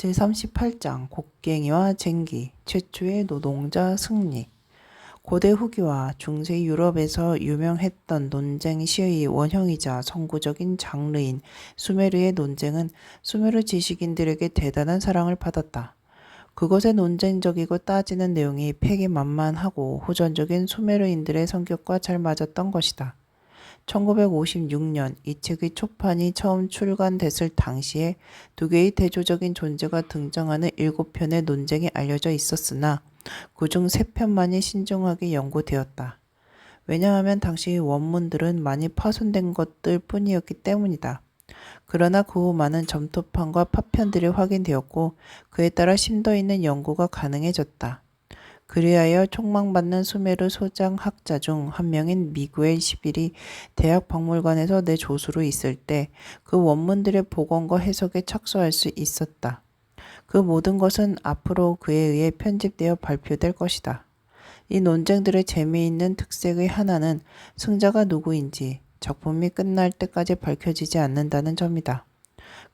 제38장 곡괭이와 쟁기 최초의 노동자 승리 고대 후기와 중세 유럽에서 유명했던 논쟁 시의 원형이자 선구적인 장르인 수메르의 논쟁은 수메르 지식인들에게 대단한 사랑을 받았다. 그것의 논쟁적이고 따지는 내용이 패기만만하고 호전적인 수메르인들의 성격과 잘 맞았던 것이다. 1956년 이 책의 초판이 처음 출간됐을 당시에 두 개의 대조적인 존재가 등장하는 일곱 편의 논쟁이 알려져 있었으나 그중 세 편만이 신중하게 연구되었다. 왜냐하면 당시 원문들은 많이 파손된 것들 뿐이었기 때문이다. 그러나 그 후 많은 점토판과 파편들이 확인되었고 그에 따라 심도 있는 연구가 가능해졌다. 그리하여 촉망받는 수메르 소장 학자 중 한 명인 미구엘 11이 대학 박물관에서 내 조수로 있을 때 그 원문들의 복원과 해석에 착수할 수 있었다. 그 모든 것은 앞으로 그에 의해 편집되어 발표될 것이다. 이 논쟁들의 재미있는 특색의 하나는 승자가 누구인지 작품이 끝날 때까지 밝혀지지 않는다는 점이다.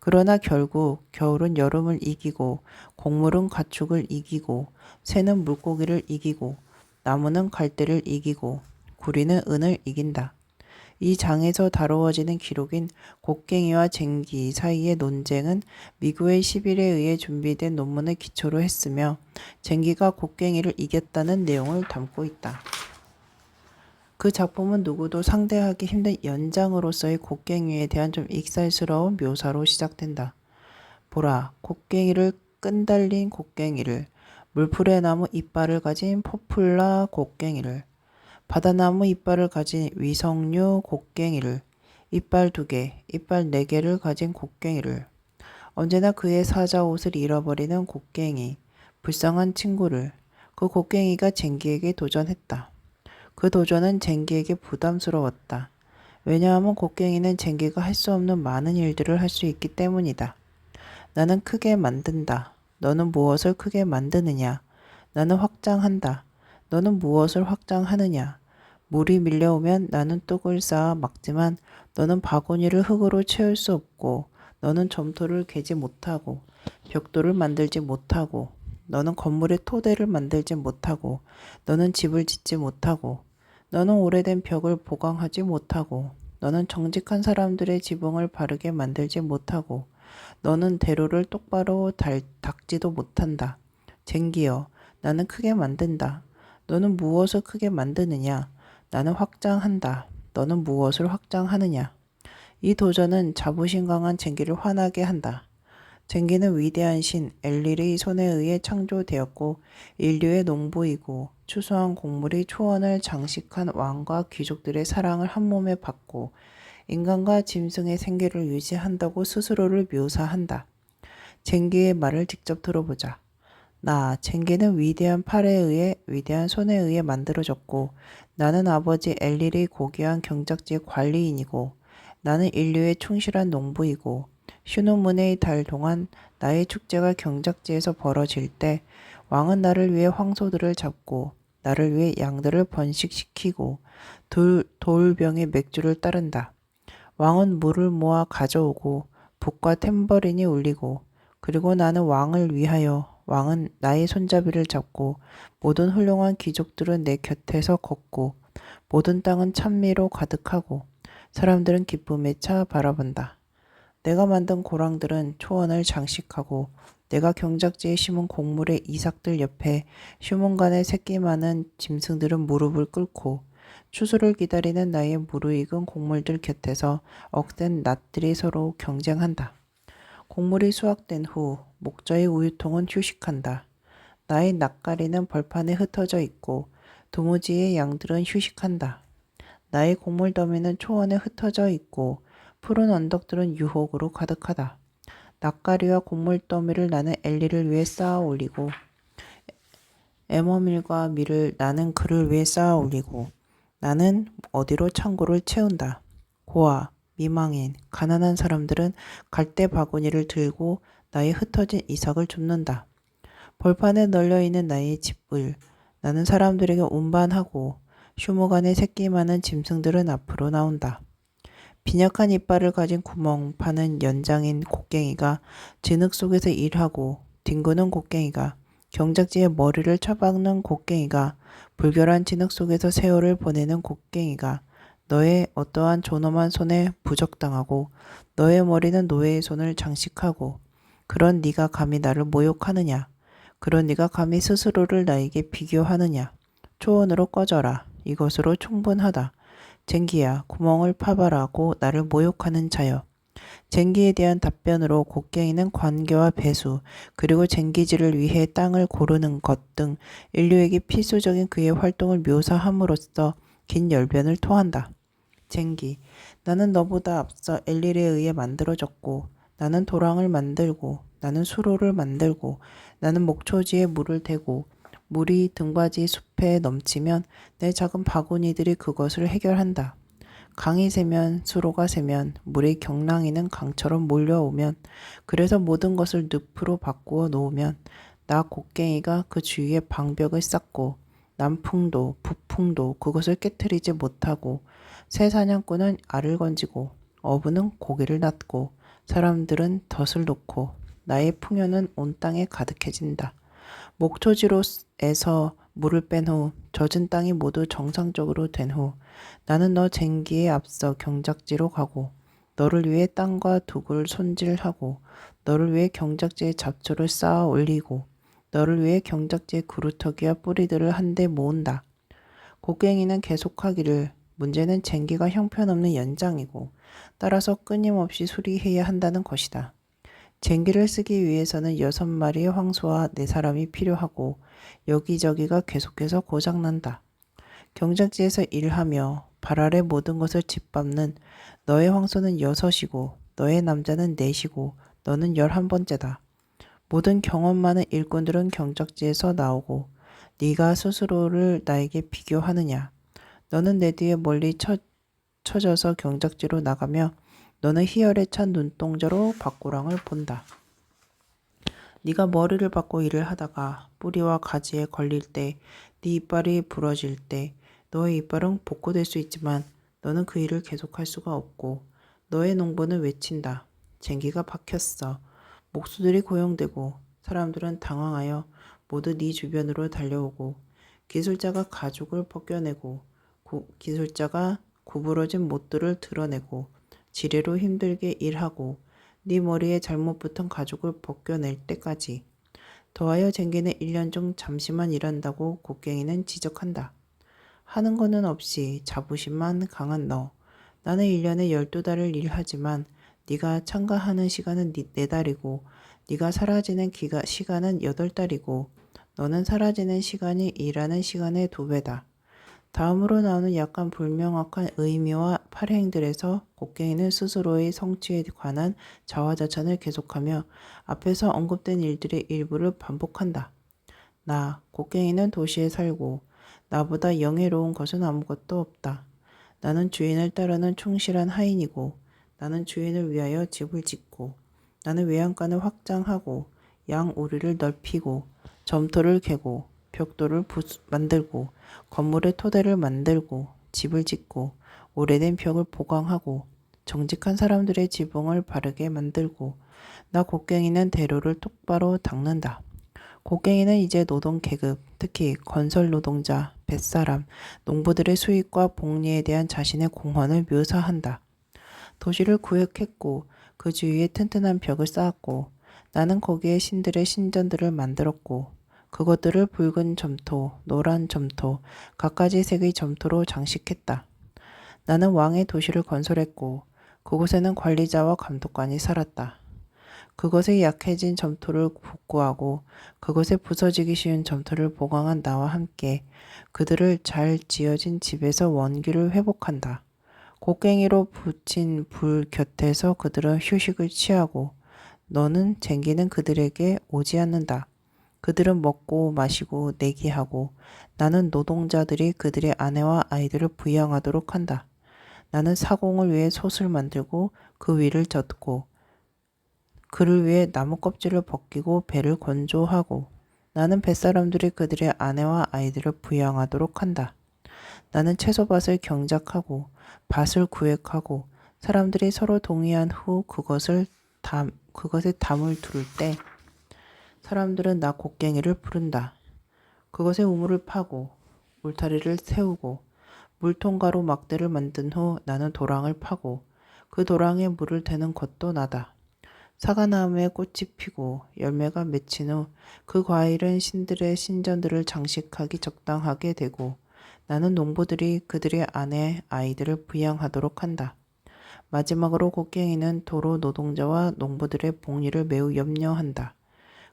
그러나 결국 겨울은 여름을 이기고 곡물은 가축을 이기고 새는 물고기를 이기고 나무는 갈대를 이기고 구리는 은을 이긴다. 이 장에서 다루어지는 기록인 곡괭이와 쟁기 사이의 논쟁은 미구의 10일에 의해 준비된 논문을 기초로 했으며 쟁기가 곡괭이를 이겼다는 내용을 담고 있다. 그 작품은 누구도 상대하기 힘든 연장으로서의 곡괭이에 대한 좀 익살스러운 묘사로 시작된다. 보라, 곡괭이를 끈달린 곡괭이를, 물풀의 나무 이빨을 가진 포플라 곡괭이를, 바다나무 이빨을 가진 위성류 곡괭이를, 이빨 두 개, 이빨 네 개를 가진 곡괭이를, 언제나 그의 사자 옷을 잃어버리는 곡괭이, 불쌍한 친구를, 그 곡괭이가 쟁기에게 도전했다. 그 도전은 쟁기에게 부담스러웠다. 왜냐하면 곡괭이는 쟁기가 할 수 없는 많은 일들을 할 수 있기 때문이다. 나는 크게 만든다. 너는 무엇을 크게 만드느냐? 나는 확장한다. 너는 무엇을 확장하느냐? 물이 밀려오면 나는 뚝을 쌓아 막지만 너는 바구니를 흙으로 채울 수 없고 너는 점토를 개지 못하고 벽돌을 만들지 못하고 너는 건물의 토대를 만들지 못하고 너는 집을 짓지 못하고 너는 오래된 벽을 보강하지 못하고 너는 정직한 사람들의 지붕을 바르게 만들지 못하고 너는 대로를 똑바로 달, 닦지도 못한다. 쟁기여, 나는 크게 만든다. 너는 무엇을 크게 만드느냐? 나는 확장한다. 너는 무엇을 확장하느냐? 이 도전은 자부심 강한 쟁기를 화나게 한다. 쟁기는 위대한 신 엘릴의 손에 의해 창조되었고 인류의 농부이고 추수한 곡물이 초원을 장식한 왕과 귀족들의 사랑을 한 몸에 받고 인간과 짐승의 생계를 유지한다고 스스로를 묘사한다. 쟁기의 말을 직접 들어보자. 나, 쟁기는 위대한 팔에 의해 위대한 손에 의해 만들어졌고 나는 아버지 엘릴의 고귀한 경작지의 관리인이고 나는 인류의 충실한 농부이고 휴노문의 달 동안 나의 축제가 경작지에서 벌어질 때 왕은 나를 위해 황소들을 잡고 나를 위해 양들을 번식시키고 돌, 돌병에 맥주를 따른다. 왕은 물을 모아 가져오고 북과 탬버린이 울리고 그리고 나는 왕을 위하여 왕은 나의 손잡이를 잡고 모든 훌륭한 귀족들은 내 곁에서 걷고 모든 땅은 찬미로 가득하고 사람들은 기쁨에 차 바라본다. 내가 만든 고랑들은 초원을 장식하고 내가 경작지에 심은 곡물의 이삭들 옆에 휴문간에 새끼 많은 짐승들은 무릎을 꿇고 추수를 기다리는 나의 무르익은 곡물들 곁에서 억센 낫들이 서로 경쟁한다. 곡물이 수확된 후 목자의 우유통은 휴식한다. 나의 낯가리는 벌판에 흩어져 있고 도무지의 양들은 휴식한다. 나의 곡물 더미는 초원에 흩어져 있고 푸른 언덕들은 유혹으로 가득하다. 낯가리와 곡물 더미를 나는 엘리를 위해 쌓아 올리고 에머밀과 밀을 나는 그를 위해 쌓아 올리고 나는 어디로 창고를 채운다. 고아, 미망인, 가난한 사람들은 갈대 바구니를 들고 나의 흩어진 이삭을 줍는다. 벌판에 널려 있는 나의 집을 나는 사람들에게 운반하고 휴무간에 새끼 많은 짐승들은 앞으로 나온다. 빈약한 이빨을 가진 구멍 파는 연장인 곡괭이가 진흙 속에서 일하고 뒹구는 곡괭이가 경작지에 머리를 쳐박는 곡괭이가 불결한 진흙 속에서 세월을 보내는 곡괭이가 너의 어떠한 존엄한 손에 부적당하고 너의 머리는 노예의 손을 장식하고 그런 네가 감히 나를 모욕하느냐? 그런 네가 감히 스스로를 나에게 비교하느냐? 초원으로 꺼져라. 이것으로 충분하다 쟁기야 구멍을 파봐라고 나를 모욕하는 자여 쟁기에 대한 답변으로 곡괭이는 관계와 배수 그리고 쟁기질을 위해 땅을 고르는 것 등 인류에게 필수적인 그의 활동을 묘사함으로써 긴 열변을 토한다. 쟁기 나는 너보다 앞서 엘릴에 의해 만들어졌고 나는 도랑을 만들고 나는 수로를 만들고 나는 목초지에 물을 대고 물이 등받이 숲에 넘치면 내 작은 바구니들이 그것을 해결한다. 강이 새면 수로가 새면 물의 경랑이는 강처럼 몰려오면 그래서 모든 것을 늪으로 바꾸어 놓으면 나 곡괭이가 그 주위에 방벽을 쌓고 남풍도 북풍도 그것을 깨뜨리지 못하고 새 사냥꾼은 알을 건지고 어부는 고기를 낫고 사람들은 덫을 놓고 나의 풍요는 온 땅에 가득해진다. 목초지로에서 물을 뺀 후 젖은 땅이 모두 정상적으로 된 후 나는 너 쟁기에 앞서 경작지로 가고 너를 위해 땅과 두굴 손질하고 너를 위해 경작지에 잡초를 쌓아 올리고 너를 위해 경작지에 그루터기와 뿌리들을 한데 모은다. 곡괭이는 계속하기를 문제는 쟁기가 형편없는 연장이고 따라서 끊임없이 수리해야 한다는 것이다. 쟁기를 쓰기 위해서는 여섯 마리의 황소와 네 사람이 필요하고 여기저기가 계속해서 고장난다. 경작지에서 일하며 발 아래 모든 것을 짓밟는 너의 황소는 여섯이고 너의 남자는 넷이고 너는 열한 번째다. 모든 경험 많은 일꾼들은 경작지에서 나오고 네가 스스로를 나에게 비교하느냐. 너는 내 뒤에 멀리 쳐, 쳐져서 경작지로 나가며 너는 희열에 찬 눈동자로 밭고랑을 본다. 네가 머리를 받고 일을 하다가 뿌리와 가지에 걸릴 때, 네 이빨이 부러질 때, 너의 이빨은 복구될 수 있지만 너는 그 일을 계속할 수가 없고 너의 농부는 외친다. 쟁기가 박혔어. 목수들이 고용되고 사람들은 당황하여 모두 네 주변으로 달려오고 기술자가 가죽을 벗겨내고 구, 기술자가 구부러진 못들을 드러내고 지뢰로 힘들게 일하고 네 머리에 잘못 붙은 가죽을 벗겨낼 때까지 더하여 쟁기는 1년 중 잠시만 일한다고 곡괭이는 지적한다. 하는 거는 없이 자부심만 강한 너. 나는 1년에 12달을 일하지만 네가 참가하는 시간은 네, 네 달이고 네가 사라지는 기가, 시간은 8달이고 너는 사라지는 시간이 일하는 시간의 두 배다. 다음으로 나오는 약간 불명확한 의미와 발행들에서 곡괭이는 스스로의 성취에 관한 자화자찬을 계속하며 앞에서 언급된 일들의 일부를 반복한다. 나, 곡괭이는 도시에 살고 나보다 영예로운 것은 아무것도 없다. 나는 주인을 따르는 충실한 하인이고 나는 주인을 위하여 집을 짓고 나는 외양간을 확장하고 양 우리를 넓히고 점토를 개고 벽돌을 부수, 만들고 건물의 토대를 만들고 집을 짓고 오래된 벽을 보강하고 정직한 사람들의 지붕을 바르게 만들고 나 곡괭이는 대로를 똑바로 닦는다. 곡괭이는 이제 노동 계급, 특히 건설 노동자, 뱃사람, 농부들의 수익과 복리에 대한 자신의 공헌을 묘사한다. 도시를 구획했고 그 주위에 튼튼한 벽을 쌓았고 나는 거기에 신들의 신전들을 만들었고 그것들을 붉은 점토, 노란 점토, 갖가지 색의 점토로 장식했다. 나는 왕의 도시를 건설했고 그곳에는 관리자와 감독관이 살았다. 그것에 약해진 점토를 복구하고 그것에 부서지기 쉬운 점토를 보강한 나와 함께 그들을 잘 지어진 집에서 원기를 회복한다. 곡괭이로 붙인 불 곁에서 그들은 휴식을 취하고 너는 쟁기는 그들에게 오지 않는다. 그들은 먹고 마시고 내기하고 나는 노동자들이 그들의 아내와 아이들을 부양하도록 한다. 나는 사공을 위해 솥을 만들고 그 위를 젓고 그를 위해 나무 껍질을 벗기고 배를 건조하고 나는 뱃사람들이 그들의 아내와 아이들을 부양하도록 한다. 나는 채소밭을 경작하고 밭을 구획하고 사람들이 서로 동의한 후 그것을 담, 그것에 담을 둘때 사람들은 나 곡괭이를 부른다. 그것에 우물을 파고 울타리를 세우고 물통가로 막대를 만든 후 나는 도랑을 파고 그 도랑에 물을 대는 것도 나다. 사과나무에 꽃이 피고 열매가 맺힌 후 그 과일은 신들의 신전들을 장식하기 적당하게 되고 나는 농부들이 그들의 아내 아이들을 부양하도록 한다. 마지막으로 곡괭이는 도로 노동자와 농부들의 복리를 매우 염려한다.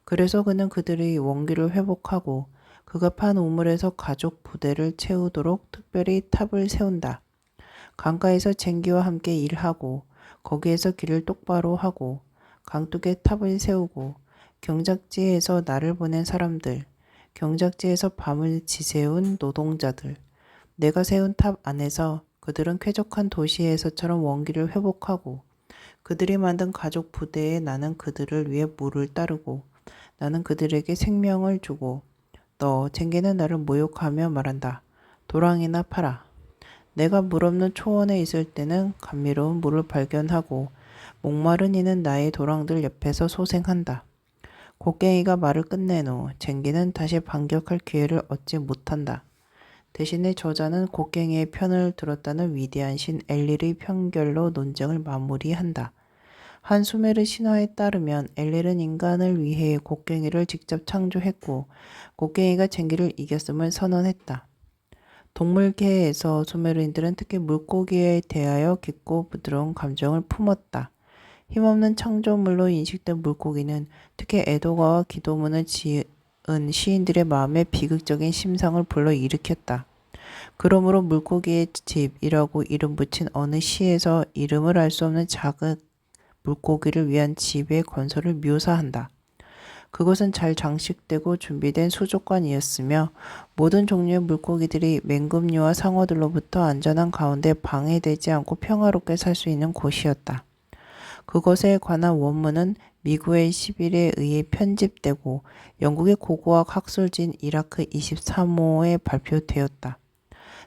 그래서 그는 그들의 원기를 회복하고 그가 판 우물에서 가족 부대를 채우도록 특별히 탑을 세운다. 강가에서 쟁기와 함께 일하고 거기에서 길을 똑바로 하고 강둑에 탑을 세우고 경작지에서 나를 보낸 사람들, 경작지에서 밤을 지새운 노동자들, 내가 세운 탑 안에서 그들은 쾌적한 도시에서처럼 원기를 회복하고 그들이 만든 가족 부대에 나는 그들을 위해 물을 따르고 나는 그들에게 생명을 주고 너 쟁기는 나를 모욕하며 말한다. 도랑이나 팔아. 내가 물 없는 초원에 있을 때는 감미로운 물을 발견하고 목마른 이는 나의 도랑들 옆에서 소생한다. 곡괭이가 말을 끝낸 후 쟁기는 다시 반격할 기회를 얻지 못한다. 대신에 저자는 곡괭이의 편을 들었다는 위대한 신 엘릴의 편결로 논쟁을 마무리한다. 한 수메르 신화에 따르면 엘릴은 인간을 위해 곡괭이를 직접 창조했고 곡괭이가 쟁기를 이겼음을 선언했다. 동물계에서 수메르인들은 특히 물고기에 대하여 깊고 부드러운 감정을 품었다. 힘없는 창조물로 인식된 물고기는 특히 애도가와 기도문을 지은 시인들의 마음에 비극적인 심상을 불러일으켰다. 그러므로 물고기의 집이라고 이름 붙인 어느 시에서 이름을 알 수 없는 작은 물고기를 위한 집의 건설을 묘사한다. 그것은 잘 장식되고 준비된 수족관이었으며 모든 종류의 물고기들이 맹금류와 상어들로부터 안전한 가운데 방해되지 않고 평화롭게 살 수 있는 곳이었다. 그것에 관한 원문은 미구엘 10일에 의해 편집되고 영국의 고고학 학술지인 이라크 23호에 발표되었다.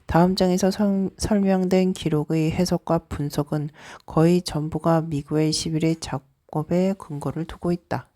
다음 장에서 설, 설명된 기록의 해석과 분석은 거의 전부가 미구엘 11의 작업에 근거를 두고 있다.